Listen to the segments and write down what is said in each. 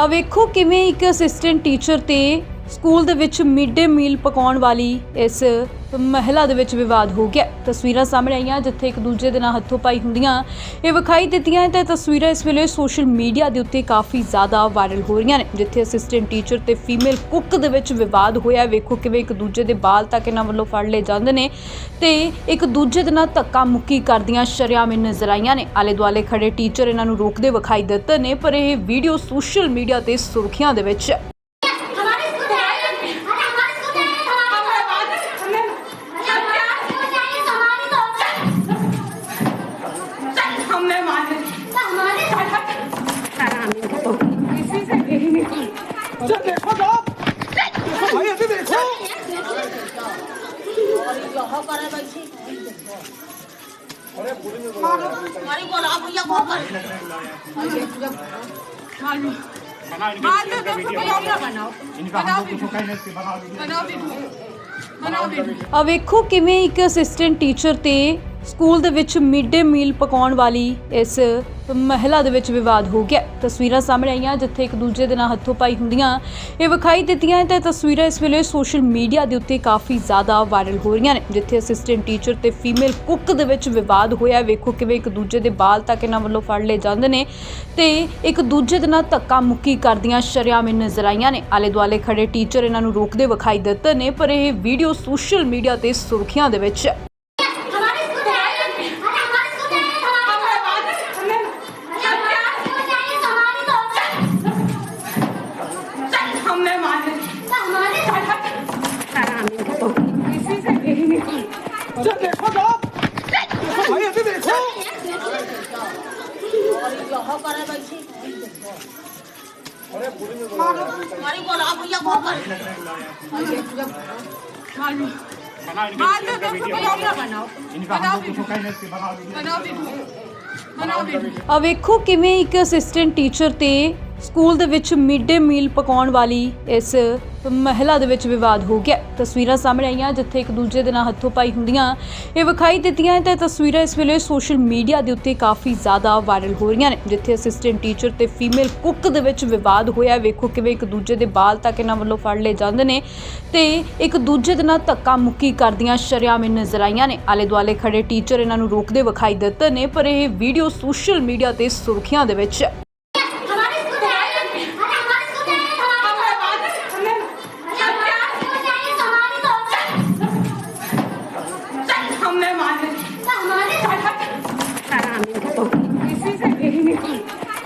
ਆ ਵੇਖੋ ਕਿਵੇਂ ਇੱਕ ਅਸਿਸਟੈਂਟ ਟੀਚਰ ਤੇ ਸਕੂਲ ਦੇ ਵਿੱਚ ਮਿਡ ਡੇ ਮੀਲ ਪਕਾਉਣ ਵਾਲੀ ਇਸ ਮਹਿਲਾ ਦੇ ਵਿੱਚ ਵਿਵਾਦ ਹੋ ਗਿਆ। ਤਸਵੀਰਾਂ ਸਾਹਮਣੇ ਆਈਆਂ ਜਿੱਥੇ ਇੱਕ ਦੂਜੇ ਦੇ ਨਾਲ ਹੱਥੋਂ ਪਾਈ ਹੁੰਦੀਆਂ। ਇਹ ਵਿਖਾਈ ਦਿੱਤੀਆਂ ਤੇ ਤਸਵੀਰਾਂ ਇਸ ਵੇਲੇ ਸੋਸ਼ਲ ਮੀਡੀਆ ਦੇ ਉੱਤੇ ਕਾਫੀ ਜ਼ਿਆਦਾ ਵਾਇਰਲ ਹੋ ਰਹੀਆਂ ਨੇ, ਜਿੱਥੇ ਅਸਿਸਟੈਂਟ ਟੀਚਰ ਤੇ ਫੀਮੇਲ ਕੁੱਕ ਦੇ ਵਿੱਚ ਵਿਵਾਦ ਹੋਇਆ। ਵੇਖੋ ਕਿਵੇਂ ਇੱਕ ਦੂਜੇ ਦੇ ਬਾਲ ਤੱਕ ਇਹਨਾਂ ਵੱਲੋਂ ਫੜ ਲਏ ਜਾਂਦੇ ਨੇ ਤੇ ਇੱਕ ਦੂਜੇ ਦੇ ਨਾਲ ਧੱਕਾ ਮੁੱਕੀ ਕਰਦੀਆਂ ਸ਼ਰੇਆਮ ਇਹ ਨਜ਼ਰ ਆਈਆਂ ਨੇ। ਆਲੇ ਦੁਆਲੇ ਖੜੇ ਟੀਚਰ ਇਹਨਾਂ ਨੂੰ ਰੋਕਦੇ ਵਿਖਾਈ ਦਿੱਤੇ ਨੇ, ਪਰ ਇਹ ਵੀਡੀਓ ਸੋਸ਼ਲ ਮੀਡੀਆ ਤੇ ਸੁਰਖੀਆਂ ਦੇ ਵਿੱਚ अच्छा देखो तो देखो भाई ऐसे देखो हमारी बोला भैया को मालूम बनाओ बाद इनके में वीडियो तो बनाओ वीडियो बनाओ इनका बनाओ हम लोग कुछ कहने से बनाओ वीडियो बनाओ वीडियो बनाओ वीडियो ਆ ਵੇਖੋ ਕਿਵੇਂ ਇੱਕ ਅਸਿਸਟੈਂਟ ਟੀਚਰ ਤੇ ਸਕੂਲ ਦੇ ਵਿੱਚ ਮਿਡ ਡੇ ਮੀਲ ਪਕਾਉਣ ਵਾਲੀ ਇਸ ਮਹਿਲਾ ਦੇ ਵਿੱਚ ਵਿਵਾਦ ਹੋ ਗਿਆ। ਤਸਵੀਰਾਂ ਸਾਹਮਣੇ ਆਈਆਂ ਜਿੱਥੇ ਇੱਕ ਦੂਜੇ ਦੇ ਨਾਲ ਹੱਥੋਂ ਪਾਈ ਹੁੰਦੀਆਂ। ਇਹ ਵਿਖਾਈ ਦਿੱਤੀਆਂ ਤੇ ਤਸਵੀਰਾਂ ਇਸ ਵੇਲੇ ਸੋਸ਼ਲ ਮੀਡੀਆ ਦੇ ਉੱਤੇ ਕਾਫੀ ਜ਼ਿਆਦਾ ਵਾਇਰਲ ਹੋ ਰਹੀਆਂ ਨੇ, ਜਿੱਥੇ ਅਸਿਸਟੈਂਟ ਟੀਚਰ ਤੇ ਫੀਮੇਲ ਕੁੱਕ ਦੇ ਵਿੱਚ ਵਿਵਾਦ ਹੋਇਆ। ਵੇਖੋ ਕਿਵੇਂ ਇੱਕ ਦੂਜੇ ਦੇ ਬਾਲ ਤੱਕ ਇਹਨਾਂ ਵੱਲੋਂ ਫੜ ਲਏ ਜਾਂਦੇ ਨੇ ਤੇ ਇੱਕ ਦੂਜੇ ਦੇ ਨਾਲ ਧੱਕਾ ਮੁੱਕੀ ਕਰਦੀਆਂ ਸ਼ਰੇਆਮ ਨਜ਼ਰ ਆਈਆਂ ਨੇ। ਆਲੇ ਦੁਆਲੇ ਖੜੇ ਟੀਚਰ ਇਹਨਾਂ ਨੂੰ ਰੋਕਦੇ ਵਿਖਾਈ ਦਿੱਤੇ ਨੇ, ਪਰ ਇਹ ਵੀਡੀਓ ਸੋਸ਼ਲ ਮੀਡੀਆ ਤੇ ਸੁਰਖੀਆਂ ਦੇ ਵਿੱਚ ਆ ਵੇਖੋ ਕਿਵੇਂ ਇੱਕ ਅਸਿਸਟੈਂਟ ਟੀਚਰ ਤੇ ਸਕੂਲ ਦੇ ਵਿੱਚ ਮਿਡ ਡੇ ਮੀਲ ਪਕਾਉਣ ਵਾਲੀ ਇਸ ਮਹਿਲਾ ਦੇ ਵਿੱਚ ਵਿਵਾਦ ਹੋ ਗਿਆ। ਤਸਵੀਰਾਂ ਸਾਹਮਣੇ ਆਈਆਂ ਜਿੱਥੇ ਇੱਕ ਦੂਜੇ ਦੇ ਨਾਲ ਹੱਥੋਂ ਪਾਈ ਹੁੰਦੀਆਂ ਇਹ ਵਿਖਾਈ ਦਿੱਤੀਆਂ ਤੇ ਤਸਵੀਰਾਂ ਇਸ ਵੇਲੇ ਸੋਸ਼ਲ ਮੀਡੀਆ ਦੇ ਉੱਤੇ ਕਾਫੀ ਜ਼ਿਆਦਾ ਵਾਇਰਲ ਹੋ ਰਹੀਆਂ ਨੇ, ਜਿੱਥੇ ਅਸਿਸਟੈਂਟ ਟੀਚਰ ਤੇ ਫੀਮੇਲ ਕੁੱਕ ਦੇ ਵਿੱਚ ਵਿਵਾਦ ਹੋਇਆ। ਵੇਖੋ ਕਿਵੇਂ ਇੱਕ ਦੂਜੇ ਦੇ ਬਾਲ ਤੱਕ ਇਹਨਾਂ ਵੱਲੋਂ ਫੜ ਲਏ ਜਾਂਦੇ ਨੇ ਤੇ ਇੱਕ ਦੂਜੇ ਦੇ ਨਾਲ ਧੱਕਾ ਮੁੱਕੀ ਕਰਦੀਆਂ ਸ਼ਰੇਆਮ ਇਹ ਨਜ਼ਰ ਆਈਆਂ ਨੇ। ਆਲੇ ਦੁਆਲੇ ਖੜੇ ਟੀਚਰ ਇਹਨਾਂ ਨੂੰ ਰੋਕਦੇ ਵਿਖਾਈ ਦਿੱਤੇ ਨੇ, ਪਰ ਇਹ ਵੀਡੀਓ ਸੋਸ਼ਲ ਮੀਡੀਆ ਤੇ ਸੁਰਖੀਆਂ ਦੇ ਵਿੱਚ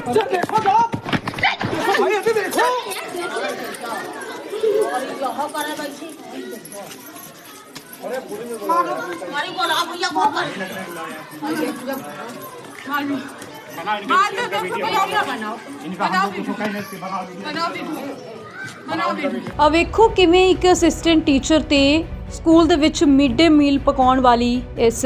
这 देखो जनाब भाई अभी देखो હવે ખો કેમે એક અસિસ્ટન્ટ ટીચર તે ਸਕੂਲ ਦੇ ਵਿੱਚ ਮਿਡ ਡੇ ਮੀਲ ਪਕਾਉਣ ਵਾਲੀ ਇਸ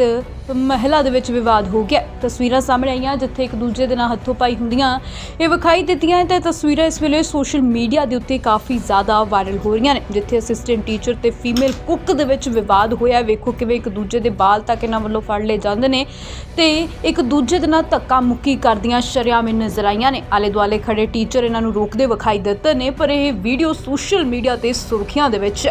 ਮਹਿਲਾ ਦੇ ਵਿੱਚ ਵਿਵਾਦ ਹੋ ਗਿਆ। ਤਸਵੀਰਾਂ ਸਾਹਮਣੇ ਆਈਆਂ ਜਿੱਥੇ ਇੱਕ ਦੂਜੇ ਦੇ ਨਾਲ ਹੱਥੋਂ ਪਾਈ ਹੁੰਦੀਆਂ ਇਹ ਵਿਖਾਈ ਦਿੱਤੀਆਂ ਤੇ ਤਸਵੀਰਾਂ ਇਸ ਵੇਲੇ ਸੋਸ਼ਲ ਮੀਡੀਆ ਦੇ ਉੱਤੇ ਕਾਫੀ ਜ਼ਿਆਦਾ ਵਾਇਰਲ ਹੋ ਰਹੀਆਂ ਨੇ, ਜਿੱਥੇ ਅਸਿਸਟੈਂਟ ਟੀਚਰ ਤੇ ਫੀਮੇਲ ਕੁੱਕ ਦੇ ਵਿੱਚ ਵਿਵਾਦ ਹੋਇਆ। ਵੇਖੋ ਕਿਵੇਂ ਇੱਕ ਦੂਜੇ ਦੇ ਬਾਲ ਤੱਕ ਇਹਨਾਂ ਵੱਲੋਂ ਫੜ ਲਏ ਜਾਂਦੇ ਨੇ ਤੇ ਇੱਕ ਦੂਜੇ ਦੇ ਨਾਲ ਧੱਕਾ ਮੁੱਕੀ ਕਰਦੀਆਂ ਸ਼ਰਿਆਮ ਨਜ਼ਰ ਆਈਆਂ ਨੇ। ਆਲੇ ਦੁਆਲੇ ਖੜੇ ਟੀਚਰ ਇਹਨਾਂ ਨੂੰ ਰੋਕਦੇ ਵਿਖਾਈ ਦਿੱਤੇ ਨੇ, ਪਰ ਇਹ ਵੀਡੀਓ ਸੋਸ਼ਲ ਮੀਡੀਆ ਤੇ ਸੁਰਖੀਆਂ ਦੇ ਵਿੱਚ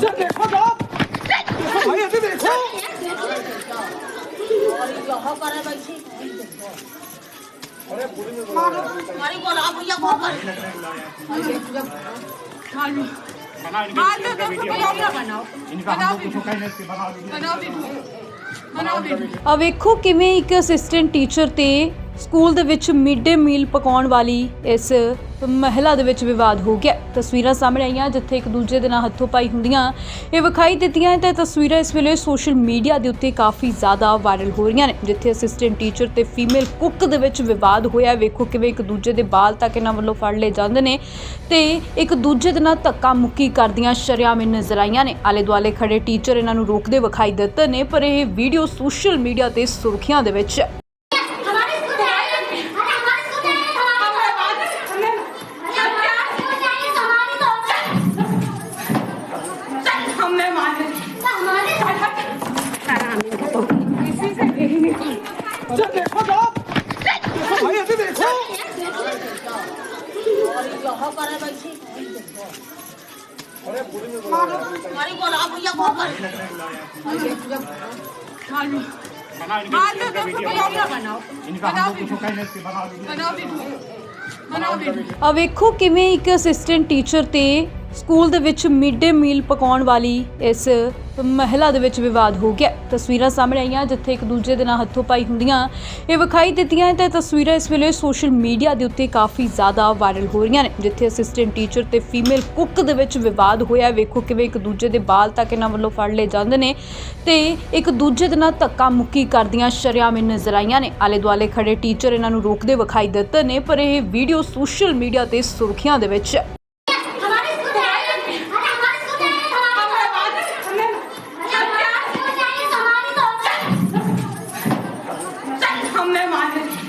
इनके में तो वीडियो वीडियो बनाओ बनाओ इनका हम बनाओ लोग कुछ वीडियो कहने से बनाओ वीडियो बनाओ वीडियो बनाओ वीडियो ਆ ਵੇਖੋ ਕਿਵੇਂ ਇੱਕ ਅਸਿਸਟੈਂਟ ਟੀਚਰ ਤੇ ਸਕੂਲ ਦੇ ਵਿੱਚ ਮਿਡ ਡੇ ਮੀਲ ਪਕਾਉਣ ਵਾਲੀ ਇਸ ਮਹਿਲਾ ਦੇ ਵਿੱਚ ਵਿਵਾਦ ਹੋ ਗਿਆ। ਤਸਵੀਰਾਂ ਸਾਹਮਣੇ ਆਈਆਂ ਜਿੱਥੇ ਇੱਕ ਦੂਜੇ ਦੇ ਨਾਲ ਹੱਥੋਂ ਪਾਈ ਹੁੰਦੀਆਂ ਇਹ ਵਿਖਾਈ ਦਿੱਤੀਆਂ ਤੇ ਤਸਵੀਰਾਂ ਇਸ ਵੇਲੇ ਸੋਸ਼ਲ ਮੀਡੀਆ ਦੇ ਉੱਤੇ ਕਾਫੀ ਜ਼ਿਆਦਾ ਵਾਇਰਲ ਹੋ ਰਹੀਆਂ ਨੇ, ਜਿੱਥੇ ਅਸਿਸਟੈਂਟ ਟੀਚਰ ਤੇ ਫੀਮੇਲ ਕੁੱਕ ਦੇ ਵਿੱਚ ਵਿਵਾਦ ਹੋਇਆ। ਵੇਖੋ ਕਿਵੇਂ ਇੱਕ ਦੂਜੇ ਦੇ ਬਾਲ ਤੱਕ ਇਹਨਾਂ ਵੱਲੋਂ ਫੜ ਲਏ ਜਾਂਦੇ ਨੇ ਤੇ ਇੱਕ ਦੂਜੇ ਦੇ ਨਾਲ ਧੱਕਾ ਮੁੱਕੀ ਕਰਦੀਆਂ ਸ਼ਰੇਆਮ ਨਜ਼ਰ ਆਈਆਂ ਨੇ। ਆਲੇ ਦੁਆਲੇ ਖੜੇ ਟੀਚਰ ਇਹਨਾਂ ਨੂੰ ਰੋਕਦੇ ਵਿਖਾਈ ਦਿੱਤੇ ਨੇ, ਪਰ ਇਹ ਵੀਡੀਓ ਸੋਸ਼ਲ ਮੀਡੀਆ ਤੇ ਸੁਰਖੀਆਂ ਦੇ ਵਿੱਚ। वीडियो कुछ कहने से बना वीडियो बनाओ वीडियो बनाओ वीडियो ਆ ਵੇਖੋ ਕਿਵੇਂ ਇੱਕ ਅਸਿਸਟੈਂਟ ਟੀਚਰ ਤੇ ਸਕੂਲ ਦੇ ਵਿੱਚ ਮਿਡ ਡੇ ਮੀਲ ਪਕਾਉਣ ਵਾਲੀ ਇਸ ਮਹਿਲਾ ਦੇ ਵਿੱਚ ਵਿਵਾਦ ਹੋ ਗਿਆ। ਤਸਵੀਰਾਂ ਸਾਹਮਣੇ ਆਈਆਂ ਜਿੱਥੇ ਇੱਕ ਦੂਜੇ ਦੇ ਨਾਲ ਹੱਥੋਂ ਪਾਈ ਹੁੰਦੀਆਂ। ਇਹ ਵਿਖਾਈ ਦਿੱਤੀਆਂ ਤੇ ਤਸਵੀਰਾਂ ਇਸ ਵੇਲੇ ਸੋਸ਼ਲ ਮੀਡੀਆ ਦੇ ਉੱਤੇ ਕਾਫੀ ਜ਼ਿਆਦਾ ਵਾਇਰਲ ਹੋ ਰਹੀਆਂ ਨੇ, ਜਿੱਥੇ ਅਸਿਸਟੈਂਟ ਟੀਚਰ ਤੇ ਫੀਮੇਲ ਕੁੱਕ ਦੇ ਵਿੱਚ ਵਿਵਾਦ ਹੋਇਆ। ਵੇਖੋ ਕਿਵੇਂ ਇੱਕ ਦੂਜੇ ਦੇ ਬਾਲ ਤੱਕ ਇਹਨਾਂ ਵੱਲੋਂ ਫੜ ਲਏ ਜਾਂਦੇ ਨੇ ਤੇ ਇੱਕ ਦੂਜੇ ਦੇ ਨਾਲ ਧੱਕਾ ਮੁੱਕੀ ਕਰਦੀਆਂ ਸ਼ਰੇਆਮ ਨਜ਼ਰ ਆਈਆਂ ਨੇ। ਆਲੇ ਦੁਆਲੇ ਖੜੇ ਟੀਚਰ ਇਹਨਾਂ ਨੂੰ ਰੋਕਦੇ ਵਿਖਾਈ ਦਿੱਤੇ ਨੇ, ਪਰ ਇਹ ਵੀਡੀਓ ਸੋਸ਼ਲ ਮੀਡੀਆ ਤੇ ਸੁਰਖੀਆਂ ਦੇ ਵਿੱਚ